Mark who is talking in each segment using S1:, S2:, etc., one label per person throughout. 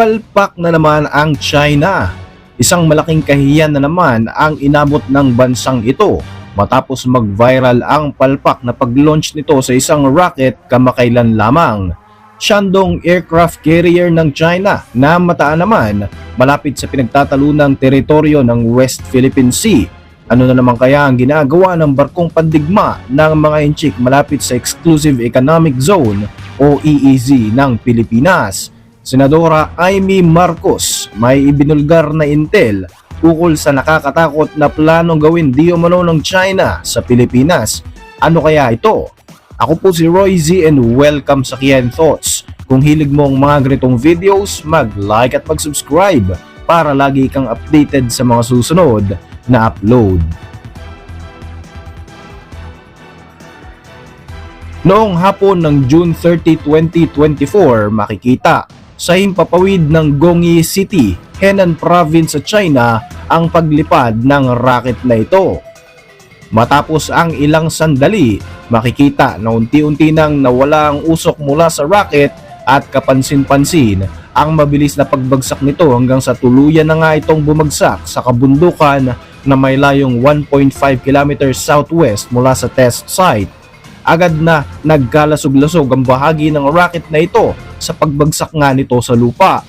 S1: Palpak na naman ang China. Isang malaking kahiyan na naman ang inabot ng bansang ito matapos mag-viral ang palpak na pag-launch nito sa isang rocket kamakailan lamang. Shandong aircraft carrier ng China na mataan naman malapit sa pinagtatalunang teritoryo ng West Philippine Sea. Ano na naman kaya ang ginagawa ng barkong pandigma ng mga inchik malapit sa Exclusive Economic Zone o EEZ ng Pilipinas? Senadora Amy Marcos may ibinulgar na intel ukol sa nakakatakot na planong gawin di umano ng China sa Pilipinas. Ano kaya ito? Ako po si Roy Z and welcome sa Kian Thoughts. Kung hilig mo ang mga ganitong videos, mag-like at mag-subscribe para lagi kang updated sa mga susunod na upload. Noong hapon ng June 30, 2024, makikita sa himpapawid ng Gongyi City, Henan Province sa China ang paglipad ng rocket na ito. Matapos ang ilang sandali, makikita na unti-unti nang nawala ang usok mula sa rocket at kapansin-pansin ang mabilis na pagbagsak nito hanggang sa tuluyan na nga itong bumagsak sa kabundukan na may layong 1.5 km southwest mula sa test site. Agad na nagkalasog-lasog ang bahagi ng rocket na ito sa pagbagsak nga nito sa lupa.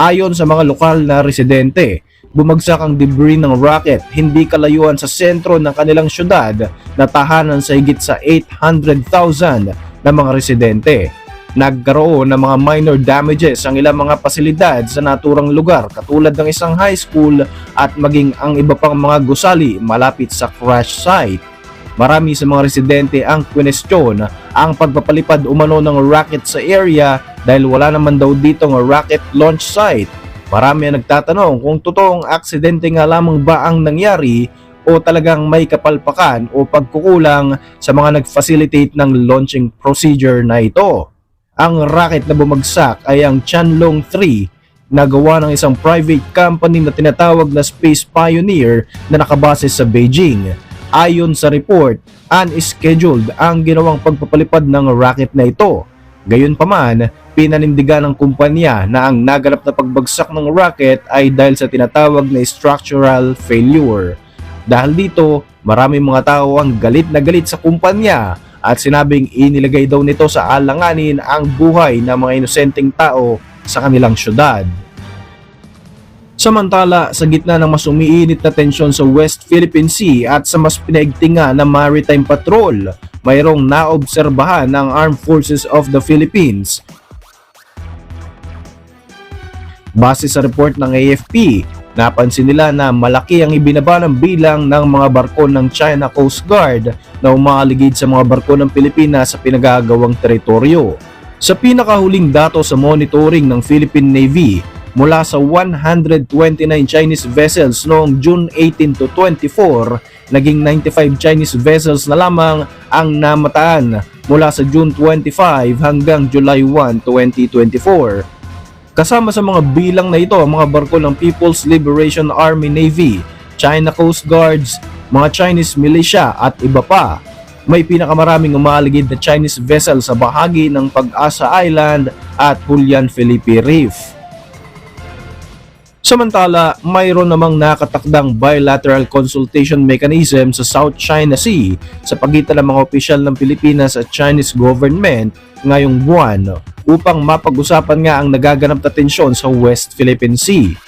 S1: Ayon sa mga lokal na residente, bumagsak ang debris ng rocket hindi kalayuan sa sentro ng kanilang syudad na tahanan sa higit sa 800,000 na mga residente. Nagkaroon ng mga minor damages ang ilang mga pasilidad sa naturang lugar katulad ng isang high school at maging ang iba pang mga gusali malapit sa crash site. Marami sa mga residente ang kwestiyon ang pagpapalipad umano ng rocket sa area dahil wala naman daw dito ng rocket launch site. Marami ang nagtatanong kung totoong aksidente nga lamang ba ang nangyari o talagang may kapalpakan o pagkukulang sa mga nag-facilitate ng launching procedure na ito. Ang rocket na bumagsak ay ang Chanlong 3 na gawa ng isang private company na tinatawag na Space Pioneer na nakabase sa Beijing. Ayon sa report, unscheduled ang ginawang pagpapalipad ng rocket na ito. Gayunpaman, pinanindigan ng kumpanya na ang naganap na pagbagsak ng rocket ay dahil sa tinatawag na structural failure. Dahil dito, marami mga tao ang galit na galit sa kumpanya at sinabing inilagay daw nito sa alanganin ang buhay ng mga inosenteng tao sa kanilang syudad. Samantala, sa gitna ng mas umiinit na tensyon sa West Philippine Sea at sa mas pinaigtinga na maritime patrol, mayroong naobserbahan ng Armed Forces of the Philippines. Base sa report ng AFP, napansin nila na malaki ang ibinaba ng bilang ng mga barko ng China Coast Guard na umaligid sa mga barko ng Pilipinas sa pinagagawang teritoryo. Sa pinakahuling dato sa monitoring ng Philippine Navy, mula sa 129 Chinese vessels noong June 18 to 24, naging 95 Chinese vessels na lamang ang namataan mula sa June 25 hanggang July 1, 2024. Kasama sa mga bilang na ito ang mga barko ng People's Liberation Army Navy, China Coast Guards, mga Chinese militia at iba pa. May pinakamaraming umaaligid na Chinese vessel sa bahagi ng Pag-asa Island at Julian Felipe Reef. Samantala, mayroon namang nakatakdang bilateral consultation mechanism sa South China Sea sa pagitan ng mga opisyal ng Pilipinas at Chinese government ngayong buwan upang mapag-usapan nga ang nagaganap na tensyon sa West Philippine Sea.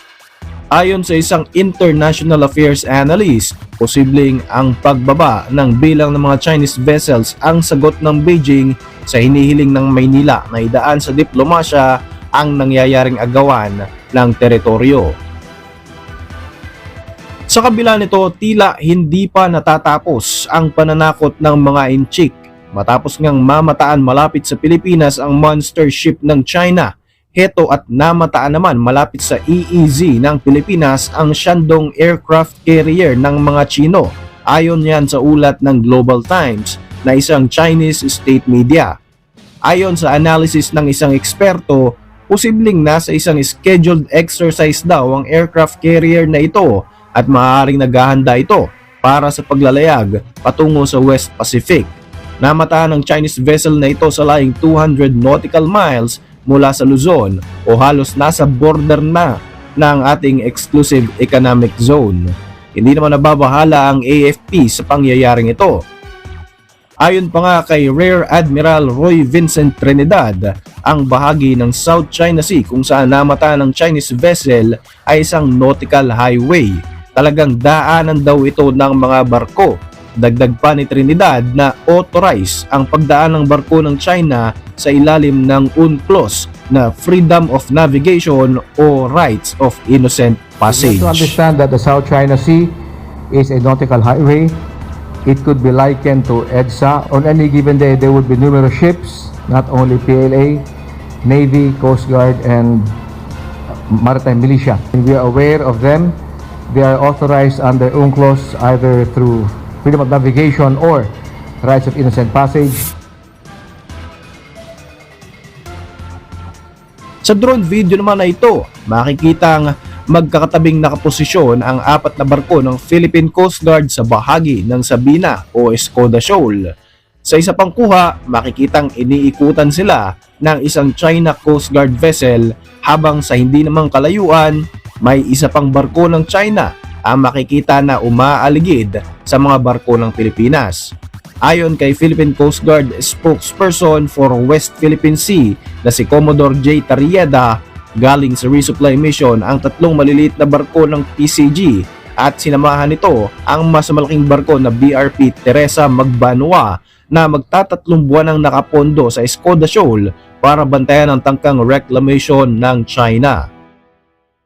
S1: Ayon sa isang international affairs analyst, posibleng ang pagbaba ng bilang ng mga Chinese vessels ang sagot ng Beijing sa hinihiling ng Maynila na idaan sa diplomasya ang nangyayaring agawan ng teritoryo. Sa kabila nito, tila hindi pa natatapos ang pananakot ng mga inchik matapos ngang mamataan malapit sa Pilipinas ang monster ship ng China. Heto at namataan naman malapit sa EEZ ng Pilipinas ang Shandong aircraft carrier ng mga Chino. Ayon yan sa ulat ng Global Times na isang Chinese state media. Ayon sa analysis ng isang eksperto, posibleng nasa isang scheduled exercise daw ang aircraft carrier na ito at maaaring naghahanda ito para sa paglalayag patungo sa West Pacific. Namataan ng Chinese vessel na ito sa laying 200 nautical miles mula sa Luzon o halos nasa border na ng ating exclusive economic zone. Hindi naman nababahala ang AFP sa pangyayaring ito. Ayon pa nga kay Rear Admiral Roy Vincent Trinidad, ang bahagi ng South China Sea kung saan namata ng Chinese vessel ay isang nautical highway. Talagang daanan daw ito ng mga barko. Dagdag pa ni Trinidad na authorize ang pagdaan ng barko ng China sa ilalim ng UNCLOS na Freedom of Navigation o Rights of Innocent Passage.
S2: You have to understand that the South China Sea is a nautical highway. It could be likened to EDSA. On any given day, there would be numerous ships, not only PLA, Navy, Coast Guard, and Maritime Militia. And we are aware of them. They are authorized under UNCLOS either through freedom of navigation or rights of innocent passage.
S1: Sa drone video naman na ito, makikitang magkakatabing nakaposisyon ang apat na barko ng Philippine Coast Guard sa bahagi ng Sabina o Escoda Shoal. Sa isa pang kuha, makikitang iniikutan sila ng isang China Coast Guard vessel habang sa hindi namang kalayuan, may isa pang barko ng China ang makikita na umaaligid sa mga barko ng Pilipinas. Ayon kay Philippine Coast Guard spokesperson for West Philippine Sea na si Commodore J. Tarieda, galing sa resupply mission ang tatlong maliliit na barko ng PCG at sinamahan nito ang mas malaking barko na BRP Teresa Magbanwa na magtatatlong buwan ang nakapondo sa Escoda Shoal para bantayan ang tangkang reclamation ng China.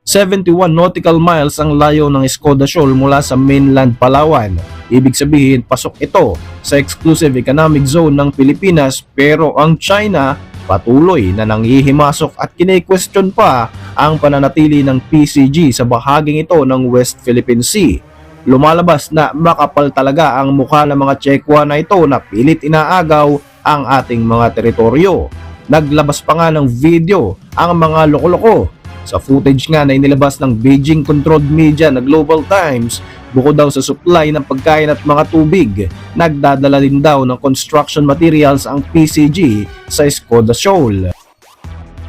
S1: 71 nautical miles ang layo ng Escoda Shoal mula sa mainland Palawan. Ibig sabihin, pasok ito sa exclusive economic zone ng Pilipinas pero ang China patuloy na nanghihimasok at kine-question pa ang pananatili ng PCG sa bahaging ito ng West Philippine Sea. Lumalabas na makapal talaga ang mukha ng mga Chekwa na ito na pilit inaagaw ang ating mga teritoryo. Naglabas pa nga ng video ang mga loko-loko sa footage nga na inilabas ng Beijing-controlled media na Global Times, bukod daw sa supply ng pagkain at mga tubig, nagdadala din daw ng construction materials ang PCG sa Escoda Shoal.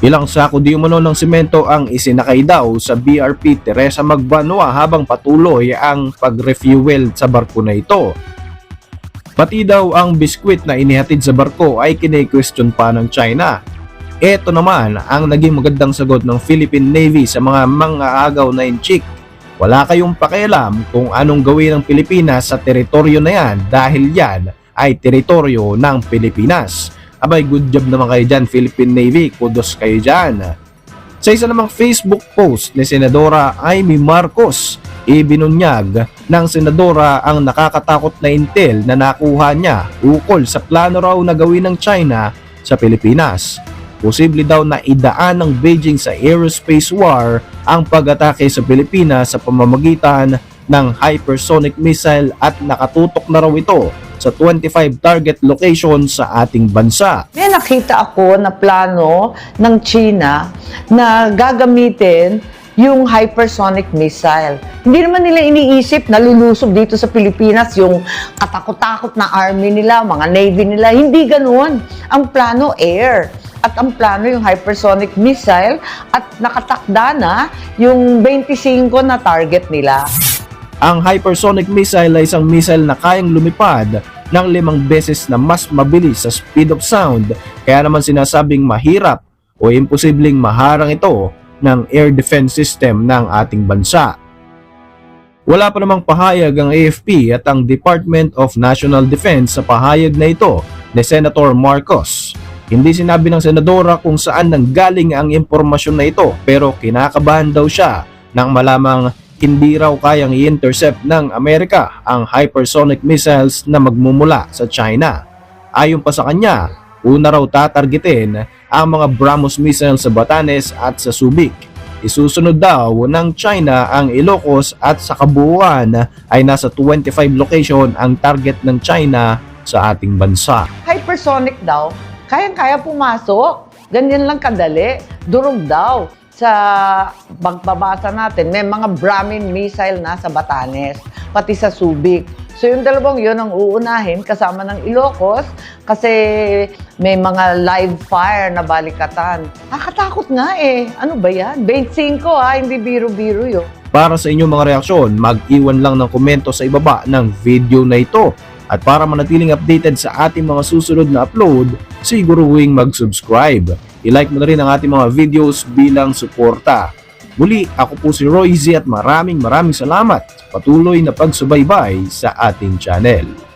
S1: Ilang sako di umano ng simento ang isinakay daw sa BRP Teresa Magbanwa habang patuloy ang pag-refuel sa barko na ito. Pati daw ang biskwit na inihatid sa barko ay kine-question pa ng China. Ito naman ang naging magandang sagot ng Philippine Navy sa mga mga-agaw na inchik. Wala kayong pakialam kung anong gawin ng Pilipinas sa teritoryo na yan dahil yan ay teritoryo ng Pilipinas. Abay, good job naman kayo dyan, Philippine Navy. Kudos kayo dyan. Sa isa namang Facebook post ni Senadora Amy Marcos, ibinunyag ng Senadora ang nakakatakot na intel na nakuha niya ukol sa plano raw na gawin ng China sa Pilipinas. Posible daw na idaan ng Beijing sa aerospace war ang pag-atake sa Pilipinas sa pamamagitan ng hypersonic missile at nakatutok na raw ito sa 25 target location sa ating bansa.
S3: May nakita ako na plano ng China na gagamitin yung hypersonic missile. Hindi naman nila iniisip na lulusob dito sa Pilipinas yung katakot-takot na army nila, mga navy nila. Hindi ganoon. Ang plano air. At ang plano yung hypersonic missile at nakatakda na yung 25 na target nila.
S1: Ang hypersonic missile ay isang missile na kayang lumipad ng limang beses na mas mabilis sa speed of sound kaya naman sinasabing mahirap o imposibleng maharang ito ng air defense system ng ating bansa. Wala pa namang pahayag ang AFP at ang Department of National Defense sa pahayag na ito ni Senator Marcos. Hindi sinabi ng senadora kung saan nanggaling ang impormasyon na ito pero kinakabahan daw siya nang malamang hindi raw kayang i-intercept ng Amerika ang hypersonic missiles na magmumula sa China. Ayon pa sa kanya, una raw tatargetin ang mga BrahMos missiles sa Batanes at sa Subic. Isusunod daw ng China ang Ilocos at sa kabuuan ay nasa 25 location ang target ng China sa ating bansa.
S3: Hypersonic daw, kayang-kaya pumasok. Ganyan lang kadali. Durog daw. Sa pagbabasa natin, may mga Brahmin missile na sa Batanes, pati sa Subic. So yung dalawang yun ang uunahin kasama ng Ilocos kasi may mga live fire na balikatan. Nakakatakot nga eh. Ano ba yan? 25 ha, hindi biro-biro yun.
S1: Para sa inyong mga reaksyon, mag-iwan lang ng komento sa ibaba ng video na ito. At para manatiling updated sa ating mga susunod na upload, siguruhing mag-subscribe. I-like mo na rin ang ating mga videos bilang suporta. Muli, ako po si Roy Z at maraming maraming salamat sa patuloy na pagsubaybay sa ating channel.